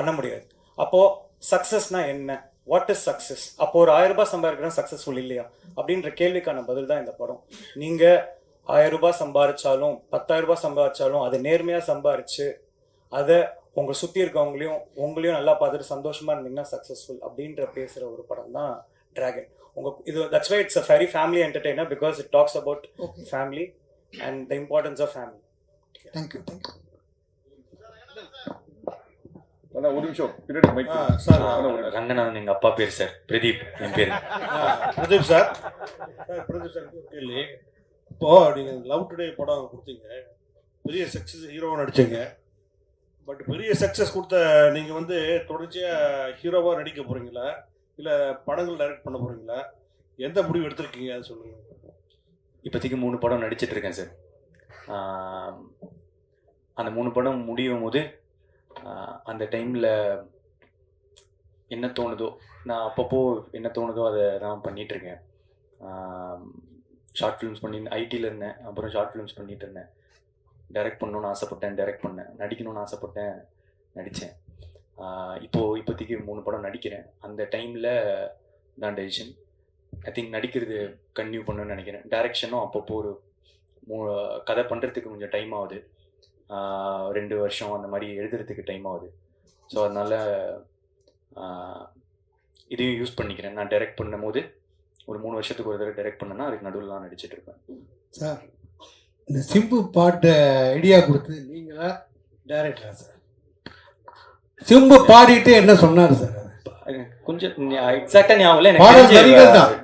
பண்ண முடியாது. அப்போ சக்சஸ்னா என்ன? வாட் இஸ் சக்சஸ் அப்போ ஒரு ஆயிரம் ரூபாய் சம்பாதிக்கிறோம் சக்சஸ்ஃபுல் இல்லையா? அப்படின்ற கேள்விக்கான பதில் தான் இந்த படம். நீங்க ஆயிரம் ரூபாய் சம்பாதிச்சாலும் பத்தாயிரம் ரூபாய் சம்பாதிச்சாலும் அதை நேர்மையா சம்பாரிச்சு அதை உங்க சுத்தி இருக்கவங்களையும் உங்களையும் நல்லா பார்த்துட்டு சந்தோஷமா இருந்தீங்கன்னா சக்சஸ்ஃபுல் அப்படின்ற பேசுற ஒரு படம் தான் டிராகன் உங்க இது that's why it's a very family entertainer because it talks about family and the importance of family thank you thank you ஒரு நிமிஷம். பின்னாடி மைக் ஆ, சார். ரங்கநாதன் எங்க அப்பா பேர் சார். பிரதீப் என் பேர். Pradeep sir. Sir Pradeep sir கேள்வி. இப்போ நீங்க லவ் டுடே படம் கொடுத்தீங்க. பெரிய சக்சஸ் ஹீரோவா நடிச்சீங்க. பட் பெரிய சக்சஸ் கொடுத்த நீங்க வந்து தொடர்ச்சியா ஹீரோவா நடிக்க போறீங்களா? இல்ல படங்கள் டைரக்ட் பண்ண போறீங்களா? எந்த முடிவு எடுத்திருக்கீங்க? அதை சொல்லுங்க. இப்போதைக்கு மூணு படம் நடிச்சிட்டு இருக்கேன் சார். அந்த மூணு படம் முடியும் போது அந்த டைமில் என்ன தோணுதோ நான் அப்பப்போ என்ன தோணுதோ அதை நான் பண்ணிகிட்ருக்கேன் ஷார்ட் ஃபிலிம்ஸ் பண்ணி ஐடியில் இருந்தேன் அப்புறம் ஷார்ட் ஃபிலிம்ஸ் பண்ணிட்டு இருந்தேன். டைரக்ட் பண்ணணும்னு ஆசைப்பட்டேன் டைரக்ட் பண்ணேன். நடிக்கணும்னு ஆசைப்பட்டேன் நடித்தேன் இப்போது இப்போதைக்கு மூணு படம் நடிக்கிறேன். அந்த டைமில் தான் டெசிஷன் ஐ திங்க் நடிக்கிறது கன்டினியூ பண்ணணும்னு நினைக்கிறேன். டைரக்ஷனும் அப்பப்போ ஒரு மூ கதை பண்ணுறதுக்கு கொஞ்சம் டைம் ஆகுது. ரெண்டு வருஷம் அந்த மாதிரி எழுதுறதுக்கு டைம் ஆகுது. ஸோ அதனால் இதையும் யூஸ் பண்ணிக்கிறேன். நான் டைரக்ட் பண்ணும்போது ஒரு மூணு வருஷத்துக்கு ஒரு தடவை டைரக்ட் பண்ணேன்னா அதுக்கு நடுவில் நான் நடிச்சிட்டு இருப்பேன். சார் இந்த சிம்பு பாட்டு ஐடியா கொடுத்தது நீங்களா டைரக்டரா சார் சிம்பு பாடிட்டு என்ன சொன்னார் சார் கொஞ்சம் எக்ஸாக்டா ஞாபகம் இல்லை.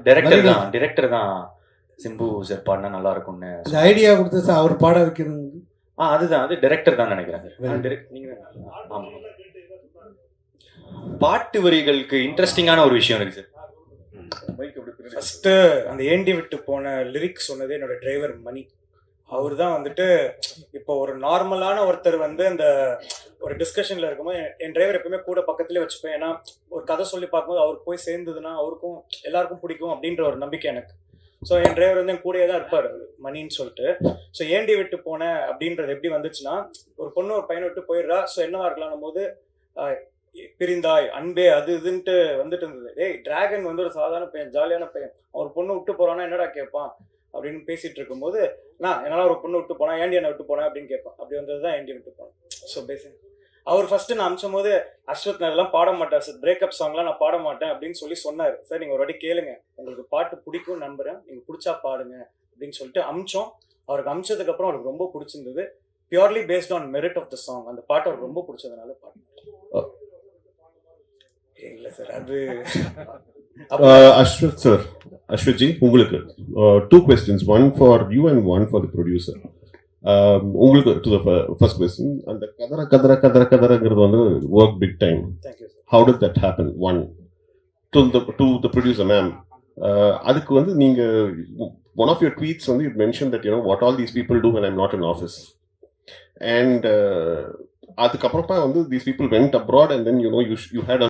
டேரக்டர் தான். டிரெக்டர் தான். சிம்பு சார் பாடினா நல்லா இருக்கும்னு ஐடியா கொடுத்தது சார் அவர் பாட வைக்கிறது ஆ அதுதான். அது டைரக்டர் தான் நினைக்கிறேன் சார் Very direct- நீங்க ஆமா. பாட்டு வரிகளுக்கு இன்ட்ரெஸ்டிங்கான ஒரு விஷயம் இருக்கு சார் ஃபர்ஸ்ட் அந்த ஏண்டி விட்டு போன லிரிக்ஸ் சொன்னது என்னோட டிரைவர் மணி. அவர் தான் வந்துட்டு இப்போ ஒரு நார்மலான ஒருத்தர் வந்து அந்த ஒரு டிஸ்கஷன்ல இருக்கும்போது என்- என் டிரைவர் எப்பவுமே கூட பக்கத்துலேயே வச்சுப்பேன். ஏன்னா ஒரு கதை சொல்லி பார்க்கும்போது அவர் போய் சேர்ந்ததுன்னா அவருக்கும் எல்லாருக்கும் பிடிக்கும் அப்படின்ற ஒரு நம்பிக்கை எனக்கு. ஸோ என் டிரைவர் வந்து என் கூடயே தான் இருப்பார் மணின்னு சொல்லிட்டு. ஸோ ஏண்டி விட்டு போன அப்படின்றது எப்படி வந்துச்சுன்னா ஒரு பொண்ணு ஒரு பையனை விட்டு போயிடுறா. ஸோ என்னவா இருக்கலாம் போது ஆஹ், பிரிந்தாய் அன்பே அது இதுன்ட்டு வந்துட்டு இருந்தது. டேய் டிராகன் வந்து ஒரு சாதாரண பையன் ஜாலியான பையன். அவர் பொண்ணு விட்டு போறான்னா என்னடா கேட்பான் அப்படின்னு பேசிட்டு இருக்கும்போது நான் என்னால ஒரு பொண்ணு விட்டு போனா ஏண்டி என்ன விட்டு போனேன் அப்படின்னு கேட்பான் அப்படி வந்தது தான் ஏண்டி விட்டு போனேன். ஸோ பேசிக் அவர் ஃபர்ஸ்ட் நான் அமிச்சும் போது அஸ்வத் நான் இதெல்லாம் பாட மாட்டேன் சார் பிரேக்கப் சாங்லாம் நான் பாட மாட்டேன் அப்படின்னு சொல்லி சொன்னார். சார் நீங்க ஒரு வாட்டி கேளுங்க. உங்களுக்கு பாட்டு பிடிக்கும் நம்புறேன். நீங்க பிடிச்சா பாடுங்க அப்படின்னு சொல்லிட்டு அமிச்சோம் அவருக்கு அமிச்சதுக்கு அப்புறம் அவருக்கு ரொம்ப பிடிச்சிருந்தது. Purely based on merit of the song அந்த பாட்டு அவருக்கு ரொம்ப பிடிச்சதுனால பாடினார் இல்ல சார் அது Ashwat sir, Ashwat ji, உங்களுக்கு questions, one for you and one for the producer. Um, உங்களுக்கு to the fir- first question, அந்த கதற கதற கதற கதறங்கிறது வந்து work big time. Thank you sir How did that happen? One, to the to the producer ma'am. Uh, அதுக்கு வந்து நீங்க one of your tweets வந்து that you know what all these people do when I'm not in office. And uh, அதுக்கப்புறமா வந்து these people went abroad and then you know you sh- you had a